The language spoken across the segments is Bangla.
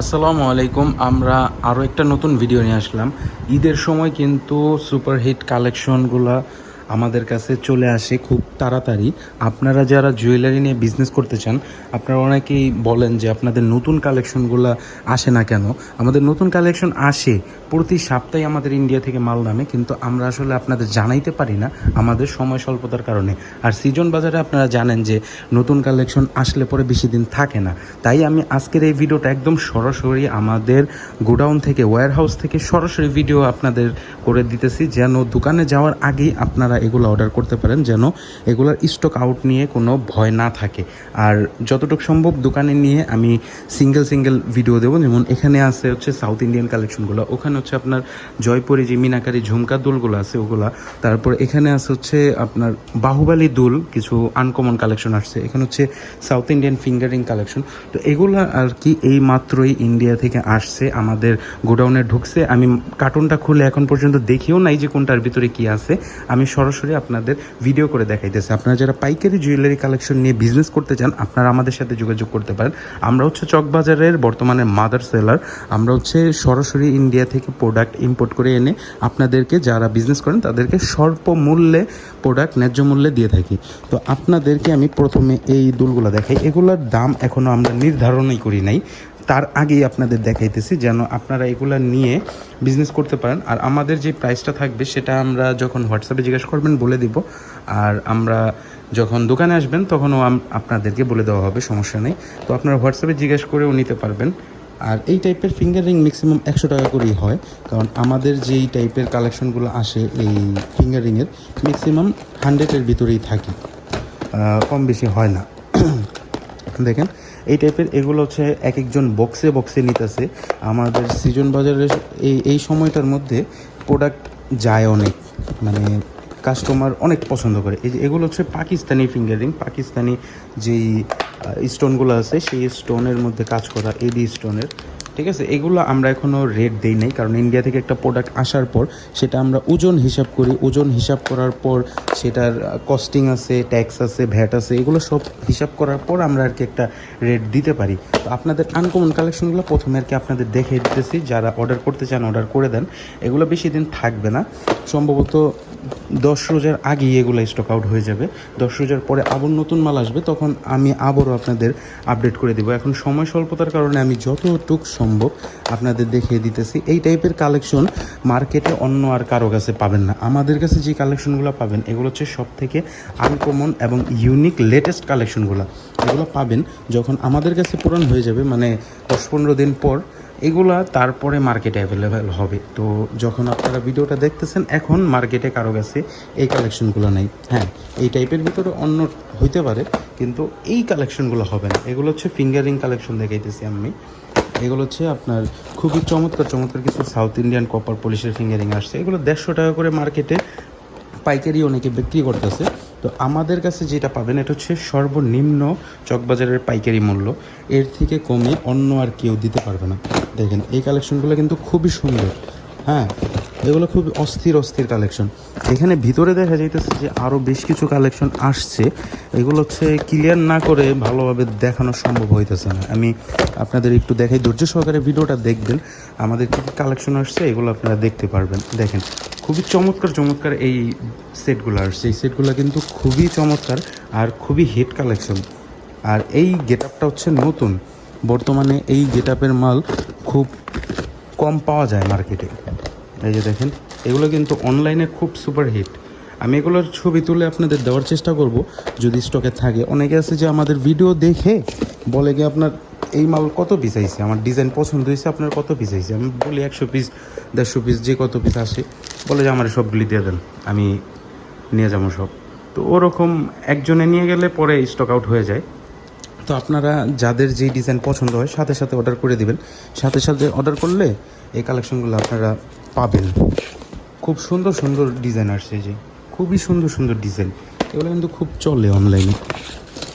আসসালামু আলাইকুম, আমরা আরও একটা নতুন ভিডিও নিয়ে আসলাম। ঈদের সময় কিন্তু সুপারহিট কালেকশনগুলো আমাদের কাছে চলে আসে খুব তাড়াতাড়ি। আপনারা যারা জুয়েলারি নিয়ে বিজনেস করতে চান, আপনারা অনেকেই বলেন যে আপনাদের নতুন কালেকশনগুলো আসে না কেন? আমাদের নতুন কালেকশন আসে প্রতি সপ্তাহে আমাদের ইন্ডিয়া থেকে মাল নামে, কিন্তু আমরা আসলে আপনাদের জানাইতে পারি না আমাদের সময় স্বল্পতার কারণে। আর সিজন বাজারে আপনারা জানেন যে নতুন কালেকশন আসলে পরে বেশি দিন থাকে না। তাই আমি আজকের এই ভিডিওটা একদম সরাসরি আমাদের গোডাউন থেকে ওয়্যার হাউস থেকে সরাসরি ভিডিও আপনাদের করে দিতেছি, যেন দোকানে যাওয়ার আগেই আপনারা এগুলো অর্ডার করতে পারেন, যেন এগুলোর স্টক আউট নিয়ে কোনো ভয় না থাকে। আর যতটুকু সম্ভব দোকানে নিয়ে আমি সিঙ্গেল সিঙ্গেল ভিডিও দেবো, যেমন এখানে আছে হচ্ছে সাউথ ইন্ডিয়ান কালেকশনগুলো ওখানে হচ্ছে আপনার জয়পুরি যে মিনাকারি ঝুমকা দুলগুলো আছে, ওগুলা। তারপর এখানে আছে হচ্ছে আপনার বাহুবালি দুল, কিছু আনকমন কালেকশন আসছে। এখানে হচ্ছে সাউথ ইন্ডিয়ান ফিঙ্গারিং কালেকশন তো এগুলো আর কি এই মাত্রই ইন্ডিয়া থেকে আসছে, আমাদের গোডাউনে ঢুকছে। আমি কার্টুনটা খুলে এখন পর্যন্ত দেখিও নাই যে কোনটার ভিতরে কি আছে। আমি সরাসরি আপনাদের ভিডিও করে দেখাইতেছি। আপনারা যারা পাইকারি জুয়েলারি কালেকশন নিয়ে বিজনেস করতে চান, আপনারা আমাদের সাথে যোগাযোগ করতে পারেন। আমরা হচ্ছে চকবাজারের বর্তমানে মাদার সেলার আমরা হচ্ছে সরাসরি ইন্ডিয়া থেকে প্রোডাক্ট ইম্পোর্ট করে এনে আপনাদেরকে যারা বিজনেস করেন, তাদেরকে স্বল্প মূল্যে প্রোডাক্ট ন্যায্য মূল্যে দিয়ে থাকি। তো আপনাদেরকে আমি প্রথমে এই দুলগুলো দেখাই। এগুলোর দাম এখনও আমরা নির্ধারণই করি নাই। তার আগেই আপনাদের দেখাইতেছি যেন আপনারা এগুলো নিয়ে বিজনেস করতে পারেন। আর আমাদের যে প্রাইসটা থাকবে, সেটা আমরা যখন হোয়াটসঅ্যাপে জিজ্ঞেস করবেন, বলে দিব। আর আমরা যখন দোকানে আসবেন, তখনও আপনাদেরকে বলে দেওয়া হবে, সমস্যা নেই। তো আপনারা হোয়াটসঅ্যাপে জিজ্ঞেস করেও নিতে পারবেন। আর এই টাইপের ফিঙ্গার রিং ম্যাক্সিমাম একশো টাকা করেই হয়। কারণ আমাদের যেই টাইপের কালেকশনগুলো আসে এই ফিঙ্গার রিংয়ের ম্যাক্সিমাম হান্ড্রেডের ভিতরেই থাকে। কম বেশি হয় না। দেখেন, এই টাইপের এগুলো হচ্ছে এক একজন বক্সে বক্সে নিতেছে। আমাদের সিজন বাজারের এই এই সময়টার মধ্যে প্রোডাক্ট যায় অনেক। মানে কাস্টমার অনেক পছন্দ করে। এই যে এগুলো হচ্ছে পাকিস্তানি ফিঙ্গারিং পাকিস্তানি যেই স্টোনগুলো আছে, সেই স্টোনের মধ্যে কাজ করা এডি স্টোনের ঠিক আছে? এগুলো আমরা এখনও রেট দেই নাই, কারণ ইন্ডিয়া থেকে একটা প্রোডাক্ট আসার পর সেটা আমরা ওজন হিসাব করি। ওজন হিসাব করার পর সেটার কস্টিং আছে ট্যাক্স আছে ভ্যাট আছে, এগুলো সব হিসাব করার পর আমরা আর কি একটা রেট দিতে পারি। তো আপনাদের আনকমন কালেকশনগুলো প্রথমে আর কি আপনাদের দেখে দিতেছি। যারা অর্ডার করতে চান অর্ডার করে দেন। এগুলো বেশি দিন থাকবে না। সম্ভবত দশ রোজার আগেই এগুলো স্টক আউট হয়ে যাবে। দশ রোজার পরে আবার নতুন মাল আসবে, তখন আমি আবারও আপনাদের আপডেট করে দেবো। এখন সময় স্বল্পতার কারণে আমি যতটুক সম্ভব আপনাদের দেখিয়ে দিতেছি। এই টাইপের কালেকশন মার্কেটে অন্য আর কারও কাছে পাবেন না। আমাদের কাছে যে কালেকশনগুলো পাবেন, এগুলো হচ্ছে সব থেকে আনকমন এবং ইউনিক লেটেস্ট কালেকশনগুলো এগুলো পাবেন যখন আমাদের কাছে পূরণ হয়ে যাবে মানে দশ পনেরো দিন পর এগুলা তারপরে মার্কেটে অ্যাভেলেবেল হবে। তো যখন আপনারা ভিডিওটা দেখতেছেন, এখন মার্কেটে কারও কাছে এই কালেকশনগুলো নেই। হ্যাঁ এই টাইপের ভিতরে অন্য হইতে পারে, কিন্তু এই কালেকশনগুলো হবে না। এগুলো হচ্ছে ফিঙ্গারিং কালেকশন দেখাইতেছি আমি। এগুলো হচ্ছে আপনার খুবই চমৎকার চমৎকার কিছু সাউথ ইন্ডিয়ান কপার পলিশের ফিঙ্গারিং আসছে। এগুলো দেড়শো টাকা করে মার্কেটে পাইকারি অনেকে বিক্রি করতেছে। তো আমাদের কাছে যেটা পাবেন, এটা হচ্ছে সর্বনিম্ন চকবাজারের পাইকারি মূল্য। এর থেকে কমে অন্য আর কেউ দিতে পারবে না। দেখেন, এই কালেকশনগুলো কিন্তু খুবই সুন্দর। হ্যাঁ এগুলো খুব অস্থির অস্থির কালেকশন এখানে ভিতরে দেখা যাইতেছে যে আরও বেশ কিছু কালেকশন আসছে। এগুলো হচ্ছে ক্লিয়ার না করে ভালোভাবে দেখানো সম্ভব হইতেছে না। আমি আপনাদের একটু দেখাই, ধৈর্য সহকারে ভিডিওটা দেখবেন। আমাদের কী কালেকশন আসছে, এগুলো আপনারা দেখতে পারবেন। দেখেন, খুবই চমৎকার চমৎকার এই সেটগুলো আসছে। এই সেটগুলো কিন্তু খুবই চমৎকার আর খুবই হিট কালেকশন আর এই গেট আপটা হচ্ছে নতুন। বর্তমানে এই গেট আপের মাল খুব কম পাওয়া যায় মার্কেটে এই যে দেখেন, এগুলো কিন্তু অনলাইনে খুব সুপার হিট আমি এগুলোর ছবি তুলে আপনাদের দেওয়ার চেষ্টা করব, যদি স্টকে থাকে। অনেকে আছে যে আমাদের ভিডিও দেখে বলে কি আপনার এই মাল কত পিস আইছে? আমার ডিজাইন পছন্দ হয়েছে, আপনার কত পিস আইছে? আমি বলি একশো পিস দেড়শো পিস যে কত পিস আসে, বলে যে আমার সবগুলি দিয়ে দেন, আমি নিয়ে যাব সব। তো ওরকম একজনে নিয়ে গেলে পরে স্টক আউট হয়ে যায়। তো আপনারা যাদের যেই ডিজাইন পছন্দ হয়, সাথে সাথে অর্ডার করে দিবেন। সাথে সাথে অর্ডার করলে এই কালেকশনগুলো আপনারা পাবেন খুব সুন্দর সুন্দর ডিজাইন আসছে যে। খুবই সুন্দর সুন্দর ডিজাইন এগুলো কিন্তু খুব চলে অনলাইনে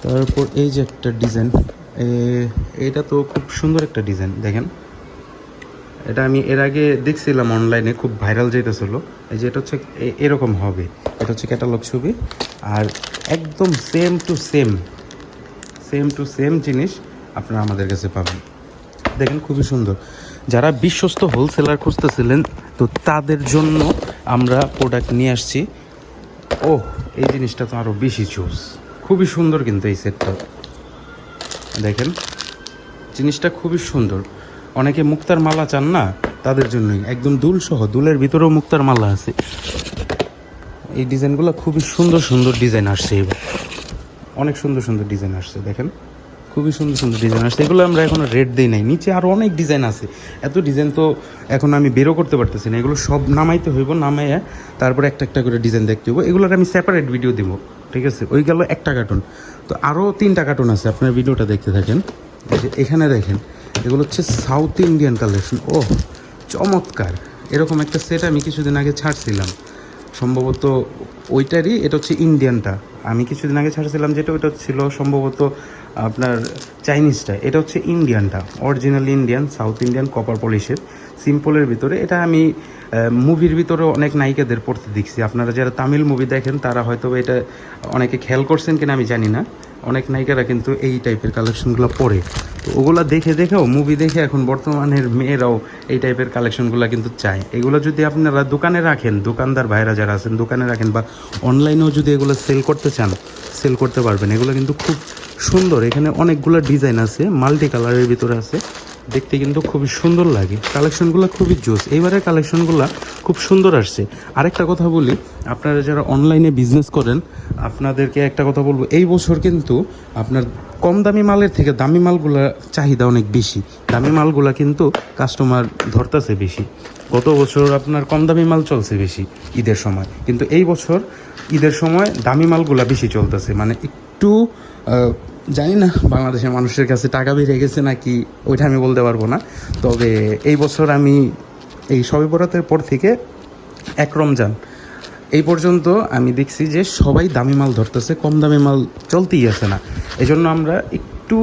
তারপর এই যে একটা ডিজাইন এটা তো খুব সুন্দর একটা ডিজাইন দেখেন। এটা আমি এর আগে দেখছিলাম অনলাইনে খুব ভাইরাল যেতেছিল এই যে এটা হচ্ছে এরকম হবে। এটা হচ্ছে ক্যাটালগ ছবি। আর একদম same to same same to same জিনিস আপনারা আমাদের কাছে পাবেন। দেখেন খুবই সুন্দর। যারা বিশ্বস্ত হোলসেলার খুঁজতেছিলেন, তো তাদের জন্য আমরা প্রোডাক্ট নিয়ে আসছি। ও এই জিনিসটা তো আরও বেশি চুজ খুবই সুন্দর কিন্তু এই সেটটা দেখেন, জিনিসটা খুবই সুন্দর। অনেকে মুক্তার মালা চান না, তাদের জন্যই। একদম দুল সহ, দুলের ভিতরেও মুক্তার মালা আছে। এই ডিজাইনগুলো খুবই সুন্দর সুন্দর ডিজাইন আসছে এবার। অনেক সুন্দর সুন্দর ডিজাইন আসছে, দেখেন। খুবই সুন্দর সুন্দর ডিজাইন আসছে। এগুলো আমরা এখনও রেট দিই নাই। নিচে আরও অনেক ডিজাইন আছে। এত ডিজাইন তো এখন আমি বেরো করতে পারতেছি না। এগুলো সব নামাইতে হইব, নামাইয়া তারপরে একটা একটা করে ডিজাইন দেখতে হইব। এগুলোর আমি সেপারেট ভিডিও দিব, ঠিক আছে? ওই গেল একটা কার্টুন তো আরও তিনটা কার্টুন আছে, আপনার ভিডিওটা দেখতে থাকেন। এখানে দেখেন, এগুলো হচ্ছে সাউথ ইন্ডিয়ান কালেকশন ও চমৎকার। এরকম একটা সেট আমি কিছুদিন আগে ছাড়ছিলাম। সম্ভবত ওইটারই, এটা হচ্ছে ইন্ডিয়ানটা আমি কিছুদিন আগে ছাড়ছিলাম যেটা, ওইটা ছিল সম্ভবত আপনার চাইনিজটা এটা হচ্ছে ইন্ডিয়ানটা original Indian south Indian copper পলিশের সিম্পলের ভিতরে। এটা আমি মুভির ভিতরে অনেক নায়িকাদের পড়তে দেখছি। আপনারা যারা তামিল মুভি দেখেন, তারা হয়তো এটা অনেকে খেয়াল করছেন কিনা আমি জানি না। অনেক নায়িকারা কিন্তু এই টাইপের কালেকশনগুলো পরে তো ওগুলো দেখে দেখেও মুভি দেখে এখন বর্তমানের মেয়েরাও এই টাইপের কালেকশনগুলো কিন্তু চায়। এগুলো যদি আপনারা দোকানে রাখেন, দোকানদার ভাইরা যারা আছেন, দোকানে রাখেন বা অনলাইনেও যদি এগুলো সেল করতে চান সেল করতে পারবেন। এগুলো কিন্তু খুব সুন্দর। এখানে অনেকগুলো ডিজাইন আছে মাল্টি কালারের ভিতরে আছে। দেখতে কিন্তু খুবই সুন্দর লাগে। কালেকশনগুলো খুবই জোস। এইবারের কালেকশনগুলো খুব সুন্দর আসছে। আরেকটা কথা বলি, আপনারা যারা অনলাইনে বিজনেস করেন, আপনাদেরকে একটা কথা বলব, এই বছর কিন্তু আপনার কম দামি মালের থেকে দামি মালগুলা চাহিদা অনেক বেশি। দামি মালগুলা কিন্তু কাস্টমার ধরতেছে বেশি। গত বছর আপনার কম দামি মাল চলছে বেশি ঈদের সময়। কিন্তু এই বছর ঈদের সময় দামি মালগুলা বেশি চলতেছে। মানে একটু জানি না, বাংলাদেশের মানুষের কাছে টাকা বেড়ে গেছে নাকি, ওইটা আমি বলতে পারব না। তবে এই বছর আমি এই সবে বরাতের পর থেকে এক রমজান। এই পর্যন্ত আমি দেখছি যে সবাই দামি মাল ধরতেছে, কম দামি মাল চলতেই আছে না। এই জন্য আমরা একটু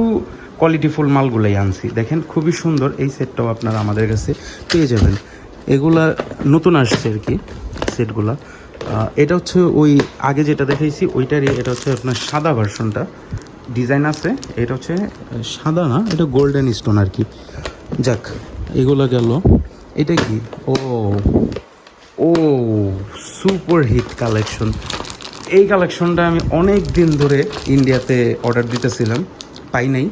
কোয়ালিটিফুল মালগুলোই আনছি। দেখেন, খুবই সুন্দর এই সেটটাও আপনারা আমাদের কাছে পেয়ে যাবেন। এগুলা নতুন আসছে আর কি সেটগুলা এটা হচ্ছে ওই, আগে যেটা দেখাইছি, ওইটারই, এটা হচ্ছে আপনার সাদা ভার্সনটা ডিজাইন আছে, এটা হচ্ছে সাদা না, এটা গোল্ডেন স্টোন আর কি। যাক, এগুলো গেল। এটা কি? ও ও সুপার হিট কালেকশন এই কালেকশনটা আমি অনেক দিন ধরে ইন্ডিয়াতে অর্ডার দিতেছিলাম, পাই নাই।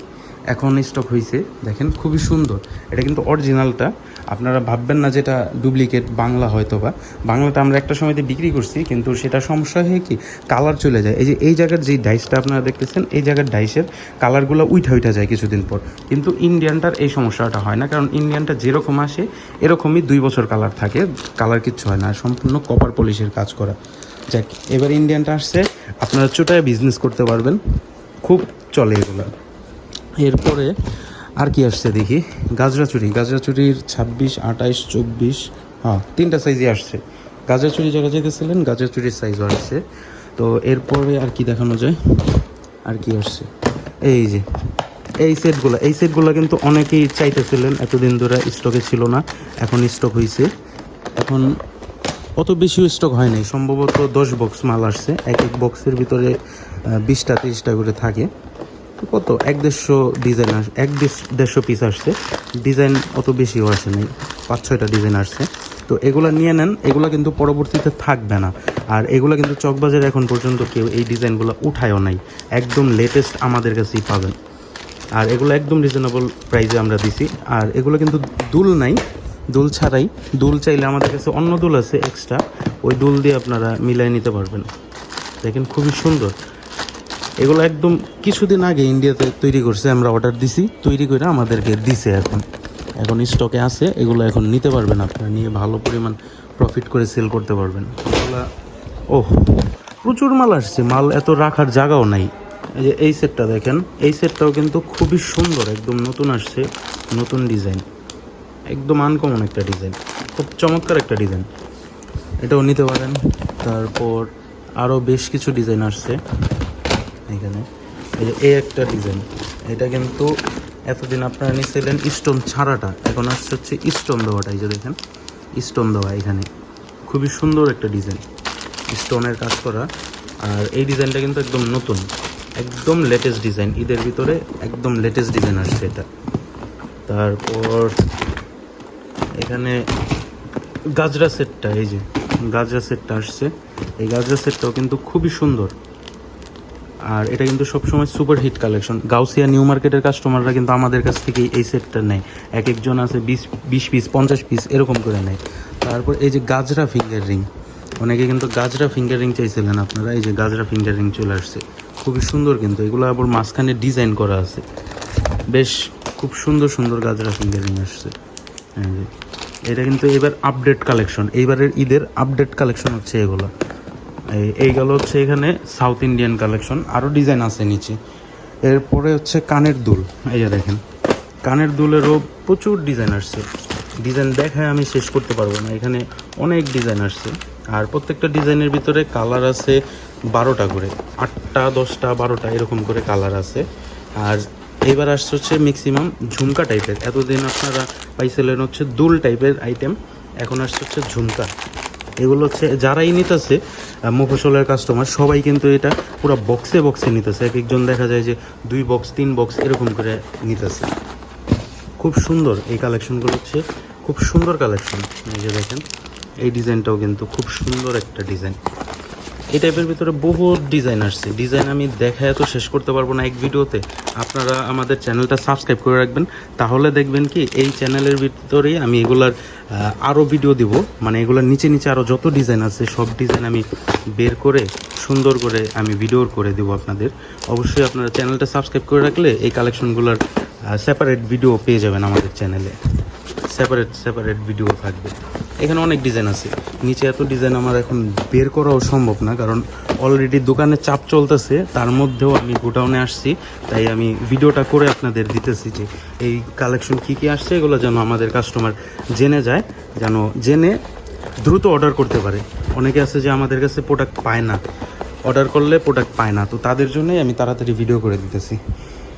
এখন স্টক হয়েছে দেখেন, খুবই সুন্দর। এটা কিন্তু অরিজিনালটা আপনারা ভাববেন না যেটা ডুপ্লিকেট বাংলা হয়তো বা বাংলাটা আমরা একটা সময়তে বিক্রি করছি, কিন্তু সেটা সমস্যা হয়ে কি? কালার চলে যায়। এই যে, এই জায়গার যেই ডাইসটা আপনারা দেখতেছেন, এই জায়গার ডাইসের কালারগুলো উইঠা উইঠা যায় কিছুদিন পর। কিন্তু ইন্ডিয়ানটার এই সমস্যাটা হয় না, কারণ ইন্ডিয়ানটা যেরকম আসে, এরকমই দুই বছর কালার থাকে। কালার কিচ্ছু হয় না সম্পূর্ণ কপার পলিশের কাজ করা। যাক, এবার ইন্ডিয়ানটা আসছে। আপনারা চোটায় বিজনেস করতে পারবেন। খুব চলে এগুলো। এরপরে আর কি আসছে দেখি? গাজরাচুরি গাজরাচুরির ছাব্বিশ, আঠাইশ, চব্বিশ হ্যাঁ তিনটা সাইজই আসছে। গাজরা গাজরাচুরি যারা যেতেছিলেন গাজরাচুরির সাইজও আসছে। তো এরপরে আর কি দেখানো যায়? আর কি আসছে? এই যে, এই সেটগুলো এই সেটগুলো কিন্তু অনেকেই চাইতেছিলেন এতদিন ধরে স্টকে ছিল না। এখন স্টক হয়েছে এখন অত বেশিও স্টক হয় নাই। সম্ভবত দশ বক্স মাল আসছে। এক এক বক্সের ভিতরে বিশটা, তিরিশটা করে থাকে। কত? এক দেড়শো ডিজাইন আস এক দেড়শো পিস আসছে। ডিজাইন অত বেশিও আসে নাই পাঁচ, ছয়টা ডিজাইন আসছে। তো এগুলো নিয়ে নেন। এগুলো কিন্তু পরবর্তীতে থাকবে না। আর এগুলো কিন্তু চকবাজারে এখন পর্যন্ত কেউ এই ডিজাইনগুলো উঠায়ও নাই। একদম লেটেস্ট আমাদের কাছেই পাবেন। আর এগুলো একদম রিজনেবল প্রাইসে আমরা দিছি। আর এগুলো কিন্তু দুল নাই। দুল ছাড়াই। দুল চাইলে আমাদের কাছে অন্য দুল আছে এক্সট্রা ওই দুল দিয়ে আপনারা মিলাই নিতে পারবেন। দেখেন খুবই সুন্দর। এগুলো একদম কিছুদিন আগে ইন্ডিয়াতে তৈরি করছে, আমরা অর্ডার দিছি, তৈরি করে আমাদেরকে দিছে এখন। এখন স্টকে আছে, এগুলো এখন নিতে পারবেন আপনারা, নিয়ে ভালো পরিমাণ প্রফিট করে সেল করতে পারবেন। ওহ, প্রচুর মাল আসছে, মাল এত রাখার জায়গাও নাই। এই যে এই সেটটা দেখেন, এই সেটটাও কিন্তু খুবই সুন্দর, একদম নতুন আসছে, নতুন ডিজাইন একদম আনকমন একটা ডিজাইন খুব চমৎকার একটা ডিজাইন এটাও নিতে পারেন। তারপর আরও বেশ কিছু ডিজাইন আসছে। এখানে। এই যে এই একটা ডিজাইন এটা কিন্তু এতদিন আপনারা নিচ্ছিলেন স্টোন ছাড়াটা। এখন আসছে হচ্ছে স্টোন দেওয়াটা। এই যে দেখেন স্টোন দেওয়া এখানে। খুবই সুন্দর একটা ডিজাইন স্টোনের কাজ করা। আর এই ডিজাইনটা কিন্তু একদম নতুন। একদম লেটেস্ট ডিজাইন ঈদের ভিতরে একদম লেটেস্ট ডিজাইন আসছে এটা। তারপর এখানে গাজরা সেটটা এই যে গাজরা সেটটা আসছে। এই গাজরা সেটটাও কিন্তু খুবই সুন্দর। আর এটা কিন্তু সবসময় super hit collection Gausia new মার্কেটের কাস্টমাররা কিন্তু আমাদের কাছ থেকে এই সেটটা নেয়। এক একজন আছে বিশ বিশ পিস পঞ্চাশ পিস এরকম করে নেয়। তারপর এই যে গাজরা ফিঙ্গার রিং অনেকে কিন্তু গাজরা ফিঙ্গার রিং চাইছিলেন আপনারা, এই যে গাজরা ফিঙ্গার রিং চলে আসছে। খুবই সুন্দর কিন্তু, এগুলো আবার মাঝখানে ডিজাইন করা আছে। বেশ খুব সুন্দর সুন্দর গাজরা ফিঙ্গার রিং আসছে। এটা কিন্তু এবার আপডেট কালেকশন এইবারের ঈদের আপডেট কালেকশন হচ্ছে এগুলো। এই এইগুলো হচ্ছে এখানে সাউথ ইন্ডিয়ান কালেকশন আরও ডিজাইন আছে নিচে। এরপরে হচ্ছে কানের দুল। এই যে দেখেন, কানের দুলেরও প্রচুর ডিজাইন আসছে। ডিজাইন দেখায় আমি শেষ করতে পারব না। এখানে অনেক ডিজাইন আসছে। আর প্রত্যেকটা ডিজাইনের ভিতরে কালার আছে বারোটা করে। আটটা, দশটা, বারোটা এরকম করে কালার আছে। আর এবার আসছে হচ্ছে ম্যাক্সিমাম ঝুমকা টাইপের এতদিন আপনারা পাইছিলেন হচ্ছে দুল টাইপের আইটেম এখন আসছে হচ্ছে ঝুমকা। এগুলো হচ্ছে, যারাই নিতেছে মুফসলের কাস্টমার সবাই কিন্তু এটা পুরো বক্সে বক্সে নিতেছে। এক একজন দেখা যায় যে দুই বক্স তিন বক্স এরকম করে নিতেছে। খুব সুন্দর এই কালেকশনগুলো হচ্ছে, খুব সুন্দর কালেকশন এই যে দেখেন, এই ডিজাইনটাও কিন্তু খুব সুন্দর একটা ডিজাইন এই টাইপের ভিতরে বহু ডিজাইন আসছে। ডিজাইন আমি দেখায় তো শেষ করতে পারব না এক ভিডিওতে। আপনারা আমাদের চ্যানেলটা সাবস্ক্রাইব করে রাখবেন। তাহলে দেখবেন কি, এই চ্যানেলের ভিতরেই আমি এগুলার আরও ভিডিও দিব। মানে এগুলার নিচে নিচে আরও যত ডিজাইন আছে, সব ডিজাইন আমি বের করে সুন্দর করে আমি ভিডিও করে দেবো আপনাদের। অবশ্যই আপনারা চ্যানেলটা সাবস্ক্রাইব করে রাখলে এই কালেকশনগুলোর সেপারেট ভিডিও পেয়ে যাবেন আমাদের চ্যানেলে সেপারেট সেপারেট ভিডিও থাকবে। এখানে অনেক ডিজাইন আছে। নিচে এত ডিজাইন আমার এখন বের করাও সম্ভব না, কারণ অলরেডি দোকানে চাপ চলতেছে। তার মধ্যেও আমি গোডাউনে আসছি, তাই আমি ভিডিওটা করে আপনাদের দিতেছি যে এই কালেকশন কী কী আসছে, এগুলো যেন আমাদের কাস্টমার জেনে যায়, যেন জেনে দ্রুত অর্ডার করতে পারে। অনেকে আছে যে আমাদের কাছে প্রোডাক্ট পায় না। অর্ডার করলে প্রোডাক্ট পায় না। তো তাদের জন্যই আমি তাড়াতাড়ি ভিডিও করে দিতেছি।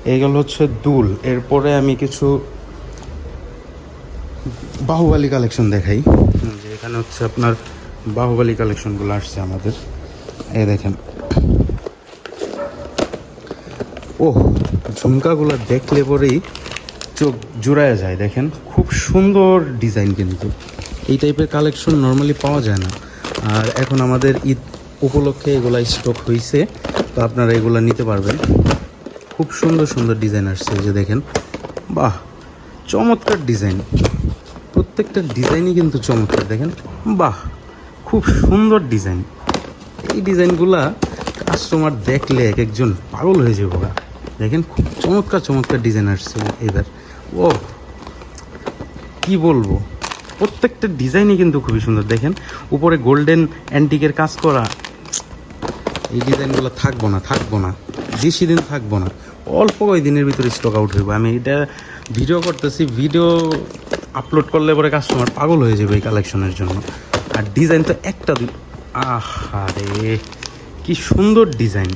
এইগুলো হচ্ছে দুল। এরপরে আমি কিছু বাহুবালি কালেকশন দেখাই। যে এখানে হচ্ছে আপনার বাহুবালি কালেকশনগুলো আসছে আমাদের। এই দেখেন। ও ঝুমকাগুলো দেখলে পরেই চোখ জুড়ায় যায়। দেখেন, খুব সুন্দর ডিজাইন কিন্তু। এই টাইপের কালেকশন নর্মালি পাওয়া যায় না। আর এখন আমাদের ঈদ উপলক্ষে এগুলা স্টক হয়েছে তো আপনারা এগুলা নিতে পারবেন। খুব সুন্দর সুন্দর ডিজাইন আসছে যে দেখেন। বাহ, চমৎকার ডিজাইন প্রত্যেকটা ডিজাইনই কিন্তু চমৎকার, দেখেন। বাহ, খুব সুন্দর ডিজাইন এই ডিজাইনগুলা কাস্টমার দেখলে এক একজন পাগল হয়ে যাব। দেখেন, খুব চমৎকার চমৎকার ডিজাইন আসছে এবার ও কি বলব? প্রত্যেকটা ডিজাইনই কিন্তু খুবই সুন্দর, দেখেন। উপরে গোল্ডেন অ্যান্টিকের কাজ করা। এই ডিজাইনগুলো থাকব না থাকব না। বেশি দিন থাকব না। অল্প কয়েক দিনের ভিতরে স্টক আউট হইব। আমি এটা ভিডিও করতেছি ভিডিও আপলোড করলে পরে কাস্টমার পাগল হয়ে যাবে এই কালেকশনের জন্য। আর ডিজাইন তো একটা দুই আহারে কি সুন্দর ডিজাইন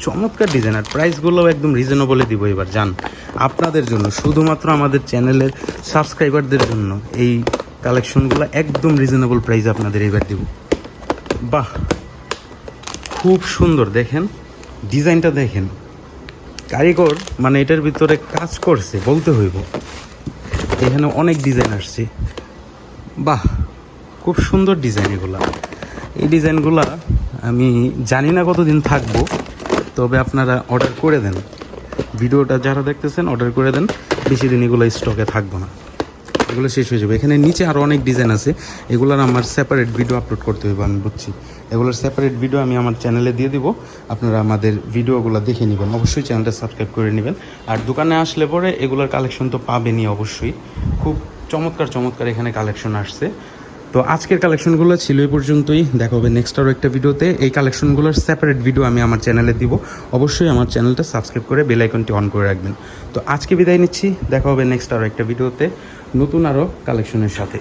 চমৎকার ডিজাইন আর প্রাইসগুলোও একদম রিজনেবলে দিব এবার, জান। আপনাদের জন্য, শুধুমাত্র আমাদের চ্যানেলের সাবস্ক্রাইবারদের জন্য এই কালেকশনগুলো একদম রিজনেবল প্রাইস আপনাদের এবার দিব। বাহ! খুব সুন্দর, দেখেন। ডিজাইনটা দেখেন। কারিগর মানে এটার ভিতরে কাজ করছে, বলতে হইব। এখানে অনেক ডিজাইন আসছে। বাহ! খুব সুন্দর ডিজাইন এগুলা। এই ডিজাইনগুলা আমি জানি না কতদিন থাকব। তবে আপনারা অর্ডার করে দেন। ভিডিওটা যারা দেখতেছেন অর্ডার করে দেন। বেশি দিন এগুলো স্টকে থাকব না। এগুলো শেষ হয়ে যাবে। এখানে নিচে আরও অনেক ডিজাইন আছে। এগুলোর আমার সেপারেট ভিডিও আপলোড করতে হবে, আমি বুঝছি। এগুলোর সেপারেট ভিডিও আমি আমার চ্যানেলে দিয়ে দিব। আপনারা আমাদের ভিডিওগুলো দেখে নেবেন। অবশ্যই চ্যানেলটা সাবস্ক্রাইব করে নেবেন। আর দোকানে আসলে পরে এগুলোর কালেকশন তো পাবেনই অবশ্যই। খুব চমৎকার চমৎকার এখানে কালেকশন আসছে। তো আজকের কালেকশনগুলো ছিল এই পর্যন্তই। দেখা হবে নেক্সট আরও একটা ভিডিওতে এই কালেকশনগুলোর সেপারেট ভিডিও আমি আমার চ্যানেলে দিব। অবশ্যই আমার চ্যানেলটা সাবস্ক্রাইব করে বেলাইকনটি অন করে রাখবেন। তো আজকে বিদায় নিচ্ছি। দেখা হবে নেক্সট আরও একটা ভিডিওতে নতুন আরও কালেকশনের সাথে।